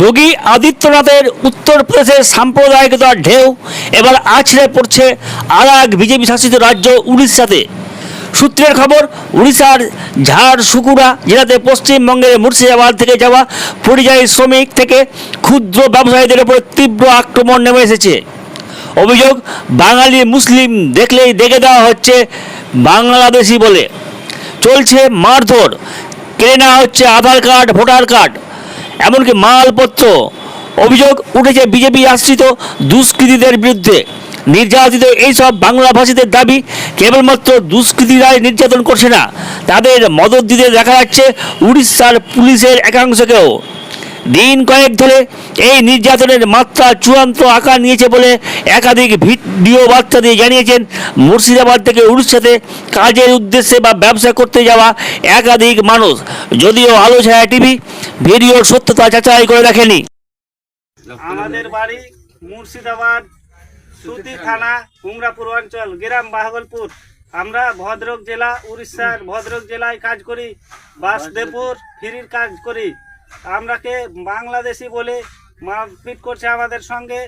যোগী আদিত্যনাথের উত্তরপ্রদেশের সাম্প্রদায়িকতার ঢেউ, এবার আছড়ে পড়ছে আর এক বিজেপি শাসিত রাজ্য উড়িষ্যাতে। সূত্রের খবর, উড়িষ্যার ঝাড়সুগুড়া জেলাতে পশ্চিমবঙ্গের মুর্শিদাবাদ থেকে যাওয়া পরিযায়ী শ্রমিক থেকে ক্ষুদ্র ব্যবসায়ীদের উপর তীব্র আক্রমণ নেমে এসেছে। অভিযোগ, বাঙালি মুসলিম দেখলেই দেখে দেওয়া হচ্ছে বাংলাদেশি বলে। চলছে মারধর নেওয়া হচ্ছে আধার কার্ড, ভোটার কার্ড। এমনকি মালপত্র অভিযোগ উঠেছে বিজেপি আশ্রিত দুষ্কৃতীদের বিরুদ্ধে। নির্যাতিত এইসব বাংলাভাষীদের দাবি কেবলমাত্র দুষ্কৃতীরাই নির্যাতন করছে না, তাদের মদত দিতে দেখা যাচ্ছে উড়িষ্যার পুলিশের একাংশকেও। দিন কয়েক ধরে এই নির্যাতনের মাত্রা চূড়ান্ত আকার নিয়েছে বলে একাধিক ভিডিও বার্তা দিয়ে জানিয়েছেন মুর্শিদাবাদ থেকে উড়িষ্যাতে কাজের উদ্দেশ্যে বা ব্যবসা করতে যাওয়া একাধিক মানুষ। যদিও আলো ছায়া টিভি ভিডিওর সত্যতা যাচাই করে দেখেনি। আমাদের বাড়ি মুর্শিদাবাদ, সুতি থানা কুমড়াপুর অঞ্চল, গ্রাম বাহাগলপুর। আমরা ভদ্রক জেলা, উড়িষ্যার ভদ্রক জেলায় কাজ করি, বাসদেবপুর, ফিরির কাজ করি। আমরাকে বাংলাদেশি বলে মারপিট করছে আমাদের সঙ্গে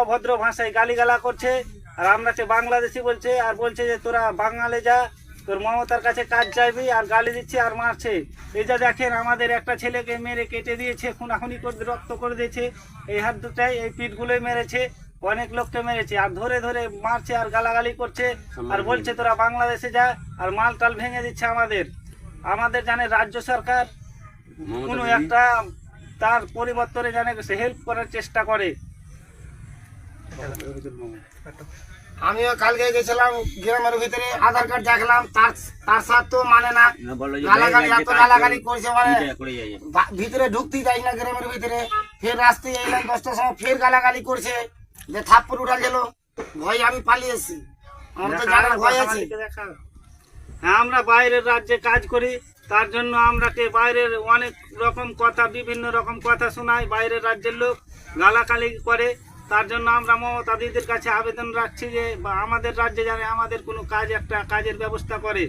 অভদ্র ভাষায় গালিগালা করছে, আর আমরাকে বাংলাদেশি বলছে, আর বলছে যে তোরা বাঙালে যা, তোর মমতার কাছে কাজ চাইবি আর গালি দিচ্ছে আর মারছে। এই যা দেখেন, আমাদের একটা ছেলেকে মেরে কেটে দিয়েছে, খুনাখুনি করে, রক্ত করে দিয়েছে, এই হাত দুটাই এই পিঠগুলোই মেরেছে, অনেক লোককে মেরেছে, আর ধরে ধরে মারছে আর গালাগালি করছে, আর বলছে তোরা বাংলাদেশে যা, আর মাল টাল ভেঙে দিচ্ছে আমাদের। আমাদের জানে রাজ্য সরকার কোনো একটা তার পরিবর্তনে জানে হেল্প করার চেষ্টা করে। আমিও কালকে গেছিলাম গ্রামের ভিতরে আধার কার্ড দেখলাম তার তার সাথ তো মানে না। গালাগালি এত গালাগালি করছে মানে ভিতরে ঢুকতেই যাই না গ্রামের ভিতরে। ফের রাস্তায় এলাম দশটার সময় ফের গালাগালি করছে যে থাপ্পড় উঠা গেল। ভয় আমি পালিয়ে এসেছি আমার তো জানার ভয় আছে। আমরা বাইরের রাজ্যে কাজ করি, তার জন্য আমরাকে বাইরের অনেক রকম কথা, বিভিন্ন রকম কথা শোনাই বাইরের রাজ্যের লোক গালাকালি করে। তার জন্য আমরা মমতা দিদির কাছে আবেদন রাখছি যে আমাদের রাজ্যে জানে আমাদের কোনো কাজ একটা কাজের ব্যবস্থা করে।